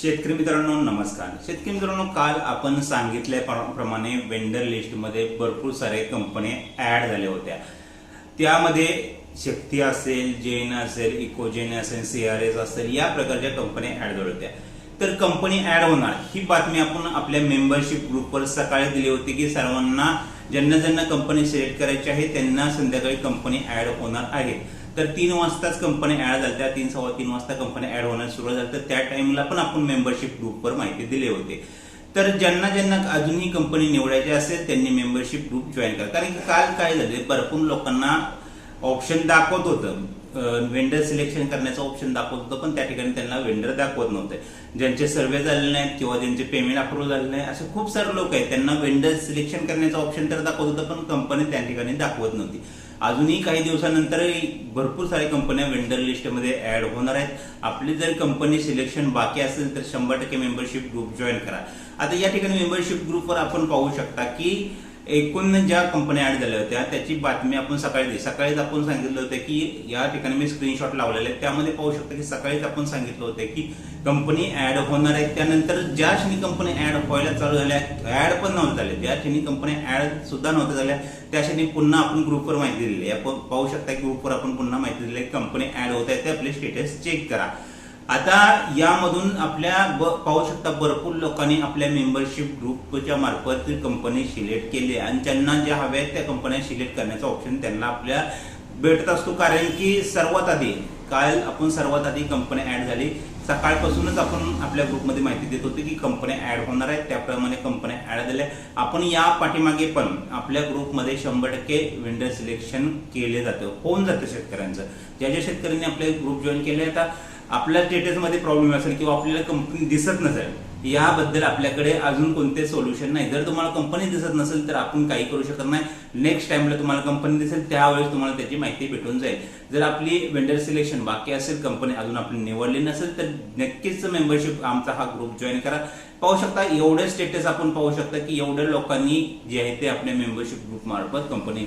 शेतकरी मित्रांनो नमस्कार. शेतकरी मित्रांनो काल आपण सांगितल्याप्रमाणे वेंडर लिस्टमध्ये भरपूर सारे कंपन्या ॲड झाल्या होत्या. त्यामध्ये शक्ती असेल जैन असेल इकोजेन असेल सी आर एस असेल या प्रकारच्या कंपन्या ॲड झाल्या होत्या. तर कंपनी ॲड होणार ही बातमी आपण आपल्या मेंबरशिप ग्रुपवर सकाळी दिली होती की सर्वांना ज्यांना ज्यांना कंपनी सिलेक्ट करायची आहे त्यांना संध्याकाळी कंपनी ॲड होणार आहे. तर तीन वाजताच कंपनी ऍड झाल्या तीन सव्वा तीन वाजता कंपनी ऍड होण्यास सुरुवात झाली. तर त्या टाइमला पण आपण मेंबरशिप ग्रुपवर माहिती दिली होती. तर ज्यांना ज्यांना अजूनही कंपनी निवडायची असेल त्यांनी मेंबरशिप ग्रुप जॉईन करा. कारण की काल काय झाले भरपूर लोकांना ऑप्शन दाखवत होतं. वेंडर सिलेक्शन करण्याचं ऑप्शन दाखवत होतं पण त्या ठिकाणी त्यांना वेंडर दाखवत नव्हते. ज्यांचे सर्वे झालेले नाहीत किंवा ज्यांचे पेमेंट अप्रूव्ह झाले नाही असे खूप सारे लोक आहेत. त्यांना वेंडर सिलेक्शन करण्याचं ऑप्शन तर दाखवत होतं पण कंपनी त्या ठिकाणी दाखवत नव्हती. अजूनही काही दिवसानंतर भरपूर साऱ्या कंपन्या वेंडर लिस्टमध्ये ऍड होणार आहेत. आपली जर कंपनी सिलेक्शन बाकी असेल तर शंभर टक्के मेंबरशिप ग्रुप जॉईन करा. आता या ठिकाणी मेंबरशिप ग्रुपवर आपण पाहू शकता की एकूण ज्या कंपन्या ऍड झाल्या होत्या त्याची बातमी आपण सकाळी दिली. सकाळीच आपण सांगितलं होतं की या ठिकाणी मी स्क्रीनशॉट लावलेले आहेत. त्यामध्ये पाहू शकता की सकाळीच आपण सांगितलं होतं की कंपनी ऍड होणार आहे त्यानंतर ज्या क्षणी कंपनी ऍड व्हायला चालू झाल्या ऍड पण नव्हत्या झाल्या ज्या क्षणी कंपनी ऍड सुद्धा नव्हत्या झाल्या त्या क्षणी पुन्हा आपण ग्रुपवर माहिती दिलेली आहे. आपण पाहू शकता की ग्रुपवर आपण पुन्हा माहिती दिली आहे. कंपनी ऍड होत आहे ते आपले स्टेटस चेक करा. आता यामधून आपल्या ब- पाहू शकता भरपूर लोकांनी आपल्या मेंबरशिप ग्रुपच्या मार्फत कंपनी सिलेक्ट केली आणि त्यांना ज्या हव्या आहेत त्या कंपन्या सिलेक्ट करण्याचा ऑप्शन त्यांना आपल्या भेटत असतो. कारण की सर्वात आधी काल आपण सर्वात आधी कंपनी ऍड झाली. सकाळपासूनच आपण आपल्या ग्रुपमध्ये माहिती देत होतो की कंपन्या ऍड होणार आहेत त्याप्रमाणे कंपन्या ऍड झाल्या. आपण या पाठीमागे पण आपल्या ग्रुपमध्ये शंभर टक्के वेंडर सिलेक्शन केले जातं. होऊन जातं शेतकऱ्यांचं. ज्या ज्या शेतकऱ्यांनी आपले ग्रुप जॉईन केले आता आपल्या स्टेटसमध्ये प्रॉब्लेम असेल किंवा आपल्याला कंपनी दिसत नसेल याबद्दल आपल्याकडे अजून कोणते सोल्युशन नाही. जर तुम्हाला कंपनी दिसत नसेल तर आपण काही करू शकत नाही. नेक्स्ट टाइमला तुम्हाला कंपनी दिसेल त्यावेळेस तुम्हाला त्याची माहिती भेटून जाईल. जर आपली वेंडर सिलेक्शन बाकी असेल कंपनी अजून आपली निवडली नसेल तर नक्कीच मेंबरशिप आमचा हा ग्रुप जॉईन करा. पाहू शकता एवढे स्टेटस आपण पाहू शकता की एवढ्या लोकांनी जे आहे ते आपल्या मेंबरशिप ग्रुप मार्फत कंपनी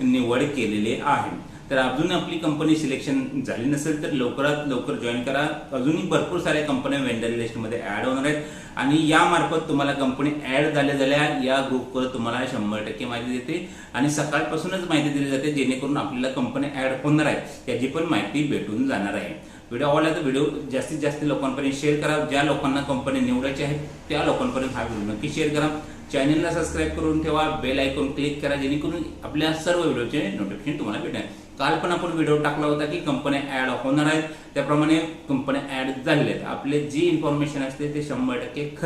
निवड केलेली आहे. तर अजून आपली कंपनी सिलेक्शन झाली नसेल तर लवकरात लवकर जॉईन करा. अजूनही भरपूर साऱ्या कंपन्या वेंडर लिस्टमध्ये ॲड होणार आहेत. आणि यामार्फत तुम्हाला कंपनी ॲड झाल्या झाल्या या ग्रुपवर तुम्हाला शंभर टक्के माहिती देते. आणि सकाळपासूनच माहिती दिली जाते जेणेकरून आपल्याला कंपनी ॲड होणार आहे त्याची पण माहिती भेटून जाणार आहे. व्हिडिओ आवडला तर व्हिडिओ जास्तीत जास्त लोकांपर्यंत शेअर करा. ज्या लोकांना कंपनी निवडायची आहे त्या लोकांपर्यंत हा व्हिडिओ नक्की शेअर करा. चॅनलला सबस्क्राईब करून ठेवा बेल आयकॉन क्लिक करा जेणेकरून आपल्या सर्व व्हिडिओचे नोटिफिकेशन तुम्हाला भेटेल. काल पण आपण व्हिडिओ टाकला होता की कंपन्या ॲड होणार आहेत. त्याप्रमाणे कंपन्या ऍड झालेल्या आहेत. आपले जी इन्फॉर्मेशन असते ते शंभर टक्के